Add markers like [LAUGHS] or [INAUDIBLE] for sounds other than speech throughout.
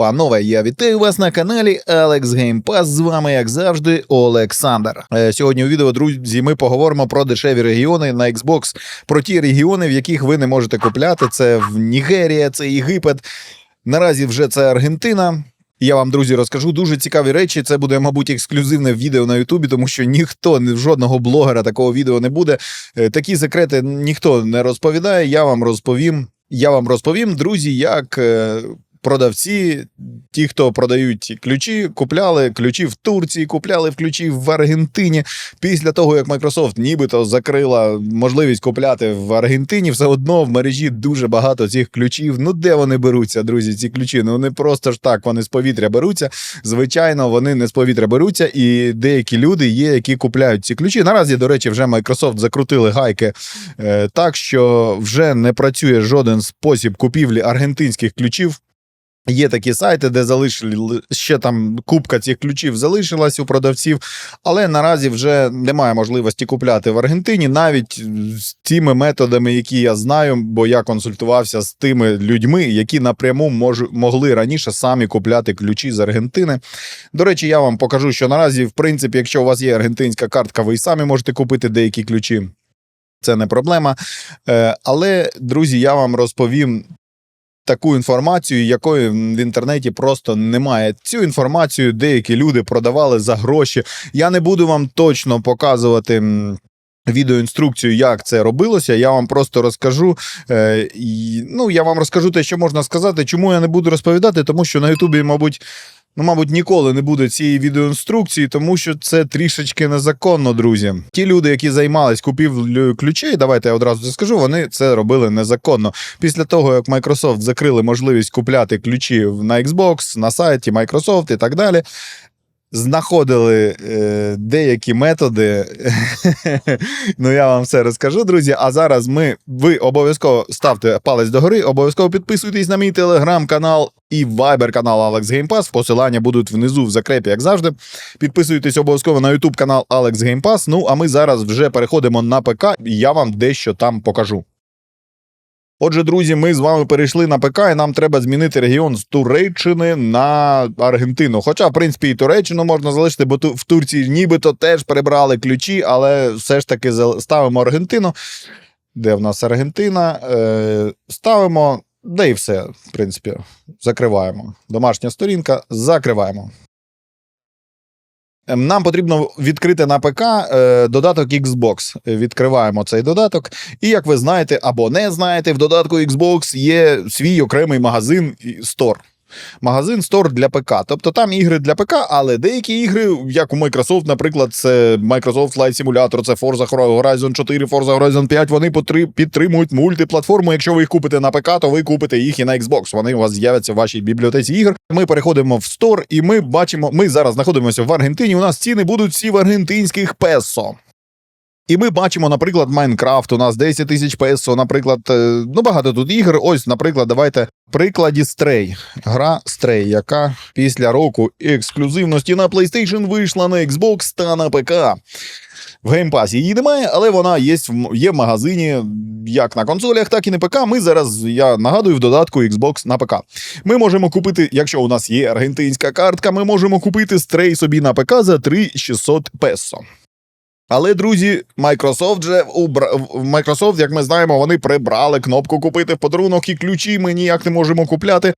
Панове, я вітаю вас на каналі Game Pass. З вами, як завжди, Олександр. Е, Сьогодні у відео, друзі, ми поговоримо про дешеві регіони на Xbox, про ті регіони, в яких ви не можете купляти. Це в Нігерія, це Єгипет. Наразі вже це Аргентина. Я вам, друзі, розкажу дуже цікаві речі. Це буде, мабуть, ексклюзивне відео на Ютубі, тому що ніхто, жодного блогера такого відео не буде. Е, Такі секрети ніхто не розповідає. Я вам розповім. Я вам розповім, друзі, як е, продавці, ті, хто продають ключі, купляли ключі в Турції, купляли в ключі в Аргентині. Після того, як Microsoft нібито закрила можливість купляти в Аргентині, все одно в мережі дуже багато цих ключів. Ну де вони беруться, друзі? Ці ключі? Ну не просто ж так, вони з повітря беруться. Звичайно, вони не з повітря беруться, і деякі люди є, які купляють ці ключі. Наразі, до речі, вже Microsoft закрутили гайки е, так, що вже не працює жоден спосіб купівлі аргентинських ключів. Є такі сайти, де залишили ще там купка цих ключів залишилась у продавців, але наразі вже немає можливості купляти в Аргентині, навіть з тими методами, які я знаю, бо я консультувався з тими людьми, які напряму мож, могли раніше самі купляти ключі з Аргентини. До речі, я вам покажу, що наразі, в принципі, якщо у вас є аргентинська картка, ви й самі можете купити деякі ключі. Це не проблема. Е, Але, друзі, я вам розповім таку інформацію, якої в інтернеті просто немає. Цю інформацію деякі люди продавали за гроші. Я не буду вам точно показувати. Відеоінструкцію, як це робилося, я вам просто розкажу. Е, і, ну, я вам розкажу те, що можна сказати. Чому я не буду розповідати, тому що на Ютубі, мабуть, ну, мабуть, ніколи не буде цієї відеоінструкції, тому що це трішечки незаконно, друзі. Ті люди, які займались купівлею ключей, давайте я одразу це скажу, вони це робили незаконно. Після того, як Microsoft закрили можливість купляти ключі на Xbox, на сайті Microsoft і так далі. Знаходили е, деякі методи. [LAUGHS] ну, я вам все розкажу, друзі. А зараз ми ви обов'язково ставте палець догори, обов'язково підписуйтесь на мій телеграм-канал і вайбер канал Alex Game Pass. Посилання будуть внизу в закрепі, як завжди. Підписуйтесь обов'язково на YouTube канал Alex Game Pass. Ну а ми зараз вже переходимо на ПК, і я вам дещо там покажу. Отже, друзі, ми з вами перейшли на ПК, і нам треба змінити регіон з Туреччини на Аргентину. Хоча, в принципі, і Туреччину можна залишити, бо в Турції нібито теж перебрали ключі, але все ж таки ставимо Аргентину. Де в нас Аргентина? Е, ставимо, де і все, в принципі, закриваємо. Домашня сторінка, закриваємо. Ем, Нам потрібно відкрити на ПК е, додаток Xbox. Відкриваємо цей додаток. І як ви знаєте або не знаєте, в додатку Xbox є свій окремий магазин і стор. Магазин стор для ПК. Тобто там ігри для ПК, але деякі ігри, як у Microsoft, наприклад, це Microsoft Flight Simulator, це Forza Horizon 4, Forza Horizon 5, вони підтримують мультиплатформу. Якщо ви їх купите на ПК, то ви купите їх і на Xbox. Вони у вас з'являться в вашій бібліотеці ігр. Ми переходимо в стор, і ми бачимо, ми зараз знаходимося в Аргентині. У нас ціни будуть всі в аргентинських песо. І ми бачимо, наприклад, Майнкрафт. У нас 10 тисяч песо, наприклад, е, ну багато тут ігор. Ось, наприклад, давайте прикладі Stray. Гра Stray, яка після року ексклюзивності на PlayStation вийшла на Xbox та на ПК. В геймпасі її немає, але вона є в, є в магазині як на консолях, так і на ПК. Ми зараз, я нагадую, в додатку Xbox на ПК. Ми можемо купити, якщо у нас є аргентинська картка, ми можемо купити Stray собі на ПК за 3600 песо. Але, друзі, Microsoft же убра... Microsoft, як ми знаємо, вони прибрали кнопку купити в подарунок і ключі ми ніяк не можемо купляти.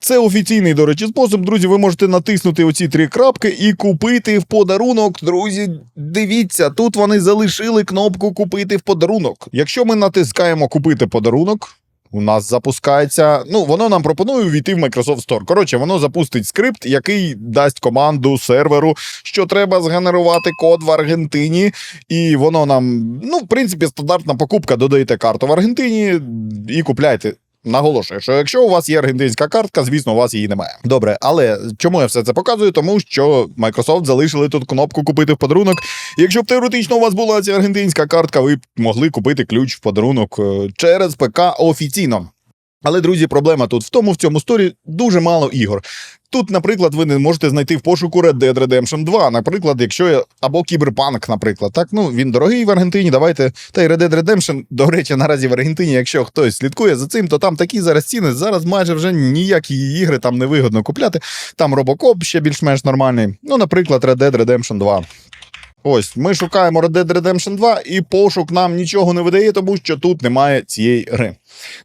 Це офіційний, до речі, спосіб. Друзі, ви можете натиснути оці три крапки і купити в подарунок. Друзі, дивіться, тут вони залишили кнопку купити в подарунок. Якщо ми натискаємо купити подарунок, у нас запускається. Ну, воно нам пропонує увійти в Microsoft Store. Коротше, воно запустить скрипт, який дасть команду серверу, що треба згенерувати код в Аргентині. І воно нам, ну, в принципі, стандартна покупка. Додаєте карту в Аргентині і купляєте. Наголошую, що якщо у вас є аргентинська картка, звісно, у вас її немає. Добре, але чому я все це показую? Тому що Microsoft залишили тут кнопку купити в подарунок. Якщо б теоретично у вас була ця аргентинська картка, ви б могли купити ключ в подарунок е, через ПК офіційно. Але, друзі, проблема тут в тому, в цьому сторі дуже мало ігор. Тут, наприклад, ви не можете знайти в пошуку Red Dead Redemption 2, наприклад, якщо я- або Кіберпанк, наприклад. Так, ну він дорогий в Аргентині. Давайте. Та й Red Dead Redemption, до речі, наразі в Аргентині, якщо хтось слідкує за цим, то там такі зараз ціни. Зараз майже вже ніякі ігри там не вигодно купляти. Там Робокоп ще більш-менш нормальний. Ну, наприклад, Red Dead Redemption 2. Ось, ми шукаємо Red Dead Redemption 2, і пошук нам нічого не видає, тому що тут немає цієї гри.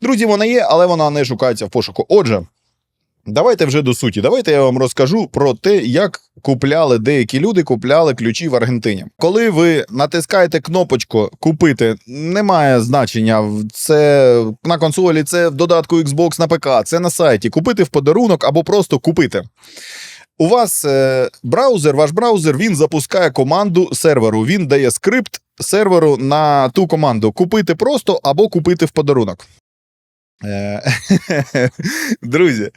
Друзі, вона є, але вона не шукається в пошуку. Отже, давайте вже до суті. Давайте я вам розкажу про те, як купляли деякі люди, купляли ключі в Аргентині. Коли ви натискаєте кнопочку купити, немає значення. Це на консолі, це в додатку Xbox на ПК, це на сайті. Купити в подарунок або просто купити. У вас е, браузер, ваш браузер, він запускає команду серверу. Він дає скрипт серверу на ту команду купити просто або купити в подарунок. Е, [LAUGHS] Друзі,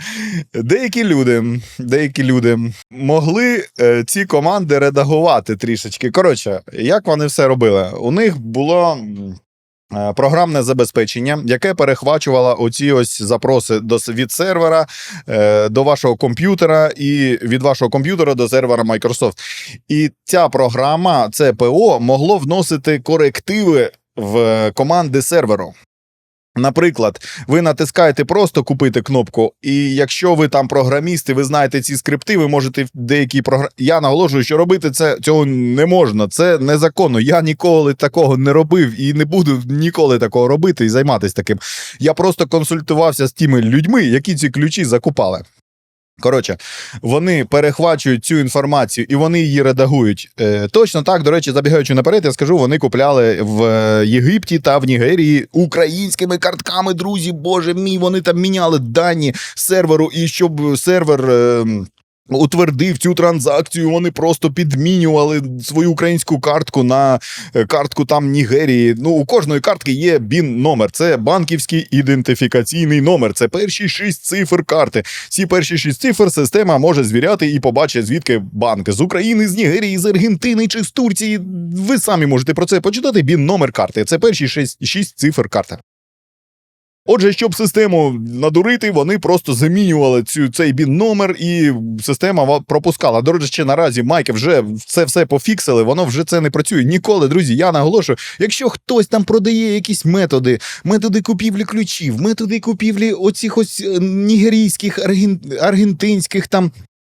деякі люди, деякі люди могли е, ці команди редагувати трішечки. Коротше, як вони все робили? У них було. е, Програмне забезпечення, яке перехвачувало оці ось запроси від сервера до вашого комп'ютера і від вашого комп'ютера до сервера Microsoft. І ця програма, це ПО, могло вносити корективи в команди серверу. Наприклад, ви натискаєте просто купити кнопку, і якщо ви там програмісти, ви знаєте ці скрипти, ви можете в деякі програми. Я наголошую, що робити це цього не можна. Це незаконно. Я ніколи такого не робив і не буду ніколи такого робити і займатися таким. Я просто консультувався з тими людьми, які ці ключі закупали. Коротше, вони перехвачують цю інформацію і вони її редагують. Е, точно так, до речі, забігаючи наперед, я скажу, вони купляли в е, Єгипті та в Нігерії українськими картками, друзі. Боже мій, вони там міняли дані серверу, і щоб сервер. Е, Утвердив цю транзакцію, вони просто підмінювали свою українську картку на е, картку там Нігерії. Ну, у кожної картки є бін номер. Це банківський ідентифікаційний номер. Це перші шість цифр карти. Ці перші шість цифр система може звіряти і побачить, звідки банк з України, з Нігерії, з Аргентини чи з Турції. Ви самі можете про це почитати. Бін номер карти. Це перші шість, шість цифр карти. Отже, щоб систему надурити, вони просто замінювали цю цей бін номер, і система пропускала. До речі, наразі майки вже це все пофіксили, воно вже це не працює. Ніколи, друзі. Я наголошую, якщо хтось там продає якісь методи, методи купівлі ключів, методи купівлі оцих ось е, нігерійських, аргентинських там.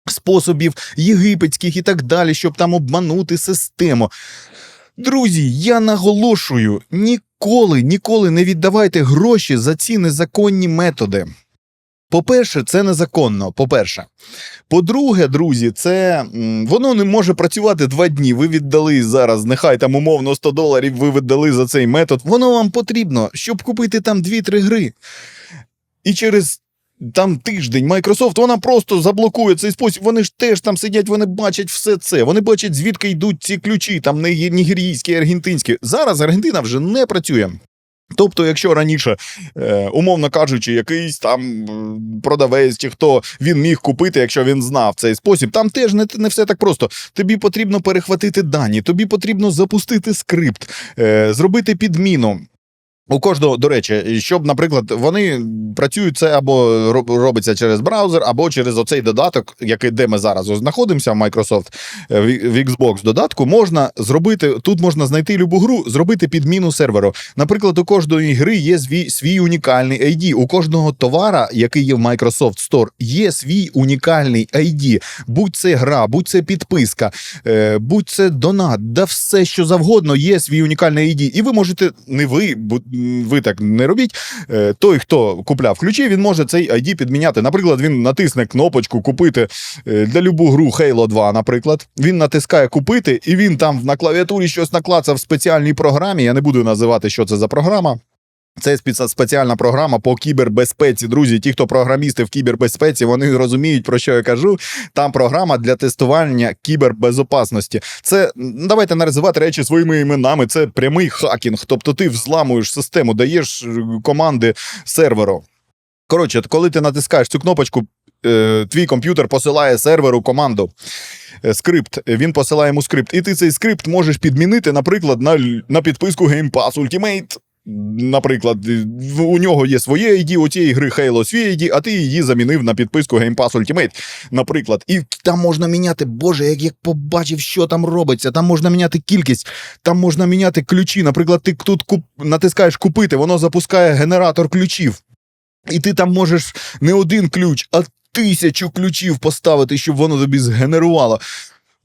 Способів єгипетських і так далі, щоб там обманути систему. Друзі, я наголошую: ніколи, ніколи не віддавайте гроші за ці незаконні методи. По-перше, це незаконно. По-перше. По-друге, друзі, це воно не може працювати два дні. Ви віддали зараз, нехай там умовно 100 доларів, ви віддали за цей метод. Воно вам потрібно, щоб купити там 2-3 гри. І через там тиждень Microsoft, вона просто заблокує цей спосіб. Вони ж теж там сидять, вони бачать все це. Вони бачать, звідки йдуть ці ключі, там нігерійські, аргентинські. Зараз Аргентина вже не працює. Тобто, якщо раніше, е, умовно кажучи, якийсь там е, продавець чи хто він міг купити, якщо він знав цей спосіб, там теж не, не все так просто. Тобі потрібно перехватити дані, тобі потрібно запустити скрипт, е, зробити підміну. У кожного, до речі, щоб, наприклад, вони працюють це або робиться через браузер, або через оцей додаток, який де ми зараз знаходимося в Microsoft е, в Xbox додатку, можна зробити тут можна знайти любу гру, зробити підміну серверу. Наприклад, у кожної гри є свій, свій унікальний ID. У кожного товара, який є в Microsoft Store, є свій унікальний ID. Будь це гра, будь це підписка, е, будь це донат, да все що завгодно, є свій унікальний ID. І ви можете, не ви, ви так не робіть. е, Той, хто купляв ключі, він може цей ID підміняти. Наприклад, він натисне кнопочку купити е, для любу гру Halo 2, наприклад. Він натискає купити, і він там на клавіатурі щось наклацав в спеціальній програмі. Я не буду називати, що це за програма. Це спеціальна програма по кібербезпеці. Друзі, ті, хто програмісти в кібербезпеці, вони розуміють, про що я кажу. Там програма для тестування кібербезопасності. Це давайте називати речі своїми іменами. Це прямий хакінг. Тобто ти взламуєш систему, даєш е, команди серверу. Коротше, коли ти натискаєш цю кнопочку, е, твій комп'ютер посилає серверу команду. е, Скрипт, він посилає йому скрипт, і ти цей скрипт можеш підмінити, наприклад, на, на підписку Game Pass Ultimate наприклад, у нього є своє ID, у цієї гри Halo свій ID, а ти її замінив на підписку Game Pass Ultimate, наприклад. І там можна міняти, боже, як я побачив, що там робиться. Там можна міняти кількість, там можна міняти ключі. Наприклад, ти тут куп... натискаєш купити, воно запускає генератор ключів. І ти там можеш не один ключ, а тисячу ключів поставити, щоб воно тобі згенерувало.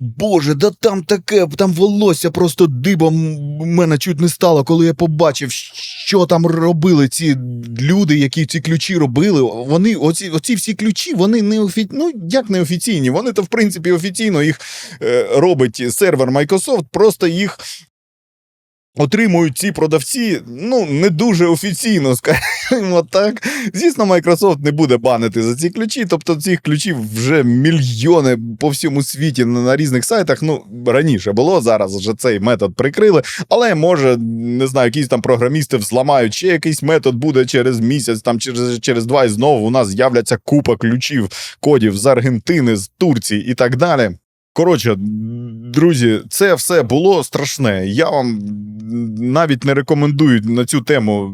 Боже, да там таке, там волосся просто дибом мене чуть не стало, коли я побачив, що там робили ці люди, які ці ключі робили. Вони, оці, оці всі ключі, вони не офі... ну як не офіційні. Вони то, в принципі, офіційно їх е, робить сервер Microsoft, просто їх. Отримують ці продавці, ну не дуже офіційно, [LAUGHS] скажімо так. Звісно, Microsoft не буде банити за ці ключі. Тобто цих ключів вже мільйони по всьому світі на, різних сайтах. Ну раніше було зараз вже цей метод прикрили. Але може, не знаю, якісь там програмісти взламають, ще якийсь метод буде через місяць, там через, через два, і знову у нас з'являться купа ключів, кодів з Аргентини, з Турції і так далі. Коротше, друзі, це все було страшне. Я вам навіть не рекомендую на цю тему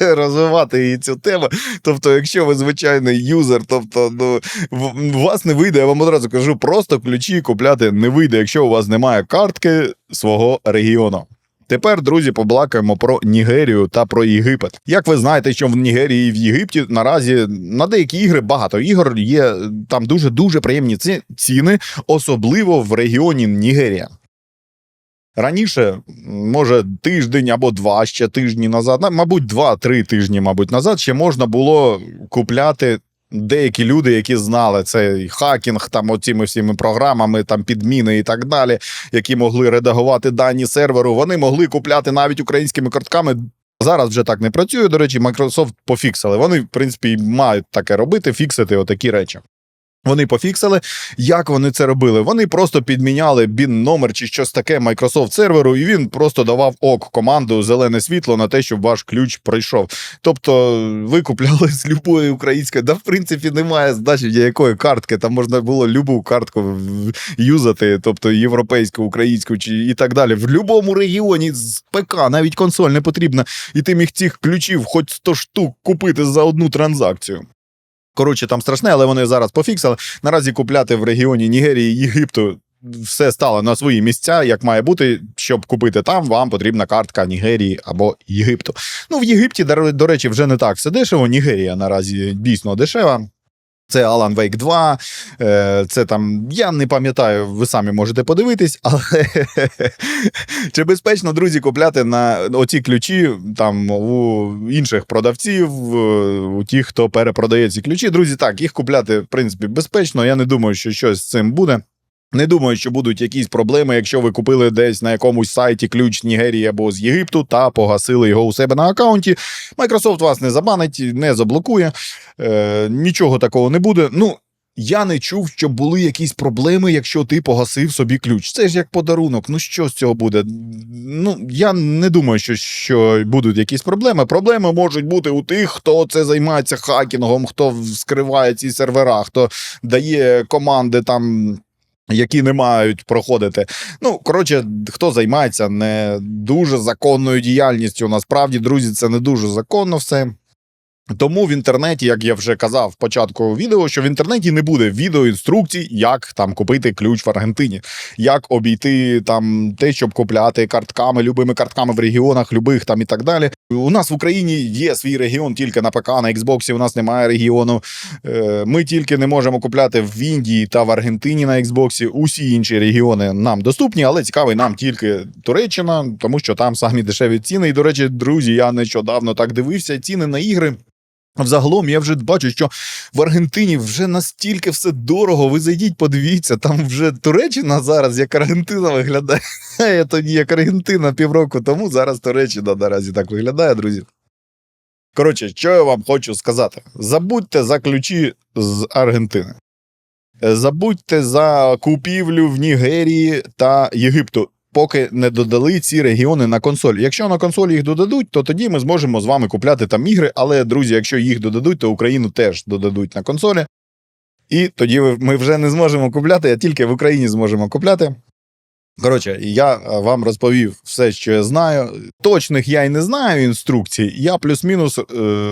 [LAUGHS] розвивати її цю тему. Тобто, якщо ви звичайний юзер, тобто ну, у вас не вийде, я вам одразу кажу, просто ключі купляти не вийде, якщо у вас немає картки свого регіону. Тепер, друзі, побалакаємо про Нігерію та про Єгипет. Як ви знаєте, що в Нігерії і в Єгипті наразі на деякі ігри багато ігор є там дуже дуже приємні ціни, особливо в регіоні Нігерія. Раніше, може, тиждень або два ще тижні назад, мабуть, два-три тижні, мабуть, назад ще можна було купляти. Деякі люди, які знали цей хакінг, там оціми всіми програмами, там підміни і так далі, які могли редагувати дані серверу, вони могли купляти навіть українськими картками. Зараз вже так не працює. До речі, Microsoft пофіксили. Вони, в принципі, мають таке робити, фіксити отакі речі. Вони пофіксили. Як вони це робили? Вони просто підміняли бін номер чи щось таке Microsoft серверу, і він просто давав ок команду зелене світло на те, щоб ваш ключ пройшов. Тобто ви купляли з любої української, да в принципі немає значення якої картки. Там можна було любу картку юзати, тобто європейську, українську чи і так далі. В будь-якому регіоні з ПК навіть консоль не потрібна, і ти міг цих ключів хоч 100 штук купити за одну транзакцію. Коротше, там страшне, але вони зараз пофіксили. Наразі купляти в регіоні Нігерії, Єгипту. Все стало на свої місця, як має бути. Щоб купити там, вам потрібна картка Нігерії або Єгипту. Ну, в Єгипті, до речі, вже не так все дешево. Нігерія наразі дійсно дешева. Це Alan Wake 2, е, це там, я не пам'ятаю, ви самі можете подивитись, [LAUGHS] але чи безпечно, друзі, купляти на оці ключі там у інших продавців, е, у тих, хто перепродає ці ключі. Друзі, так, їх купляти, в принципі, безпечно. Я не думаю, що щось з цим буде. Не думаю, що будуть якісь проблеми, якщо ви купили десь на якомусь сайті ключ з Нігерії або з Єгипту та погасили його у себе на аккаунті. Microsoft вас не забанить, не заблокує, е, нічого такого не буде. Ну. Я не чув, що були якісь проблеми, якщо ти погасив собі ключ. Це ж як подарунок. Ну що з цього буде? Ну я не думаю, що, що будуть якісь проблеми. Проблеми можуть бути у тих, хто це займається хакінгом, хто скриває ці сервера, хто дає команди там які не мають проходити. Ну, коротше, хто займається не дуже законною діяльністю. Насправді, друзі, це не дуже законно все. Тому в інтернеті, як я вже казав в початку відео, що в інтернеті не буде відеоінструкцій, як там купити ключ в Аргентині, як обійти там те, щоб купляти картками, любими картками в регіонах, любих там і так далі. У нас в Україні є свій регіон тільки на ПК, на Xbox, У нас немає регіону. Е, Ми тільки не можемо купляти в Індії та в Аргентині на Xbox. Усі інші регіони нам доступні, але цікавий нам тільки Туреччина, тому що там самі дешеві ціни. І до речі, друзі, я нещодавно так дивився. Ціни на ігри. Взагалом я вже бачу, що в Аргентині вже настільки все дорого. Ви зайдіть, подивіться, там вже Туреччина зараз як Аргентина виглядає. [LAUGHS] Тоді як Аргентина півроку тому. Зараз Туреччина наразі так виглядає, друзі. Коротше, що я вам хочу сказати: забудьте за ключі з Аргентини. Забудьте за купівлю в Нігерії та Єгипту. Поки не додали ці регіони на консоль. Якщо на консолі їх додадуть, то тоді ми зможемо з вами купляти там ігри. Але, друзі, якщо їх додадуть, то Україну теж додадуть на консолі. І тоді ми вже не зможемо купляти, а тільки в Україні зможемо купляти. Коротше, я е, вам розповів все, що я знаю. Точних я й не знаю інструкцій. Я плюс-мінус е,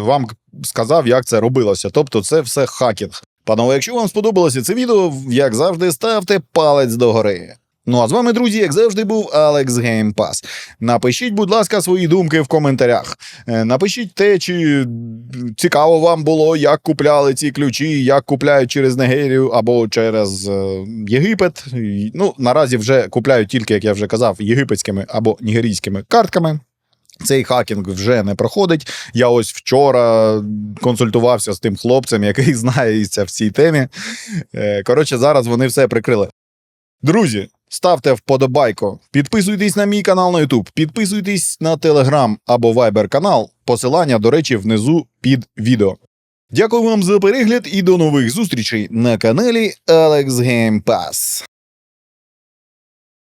вам сказав, як це робилося. Тобто, це все хакінг. Панове, якщо вам сподобалося це відео, як завжди, ставте палець догори. Ну а з вами, друзі, як завжди, був Алекс Геймпас. Напишіть, будь ласка, свої думки в коментарях. Е, Напишіть те, чи цікаво вам було, як купляли ці ключі, як купляють через Нигерію або через е, Єгипет. Ну, наразі вже купляють тільки, як я вже казав, єгипетськими або нігерійськими картками. Цей хакінг вже не проходить. Я ось вчора консультувався з тим хлопцем, який [LAUGHS] знається в цій темі. Е, Коротше, зараз вони все прикрили. Друзі, ставте вподобайку, підписуйтесь на мій канал на YouTube, підписуйтесь на Telegram або Viber канал. Посилання, до речі, внизу під відео. Дякую вам за перегляд і до нових зустрічей на каналі Alex Game Pass.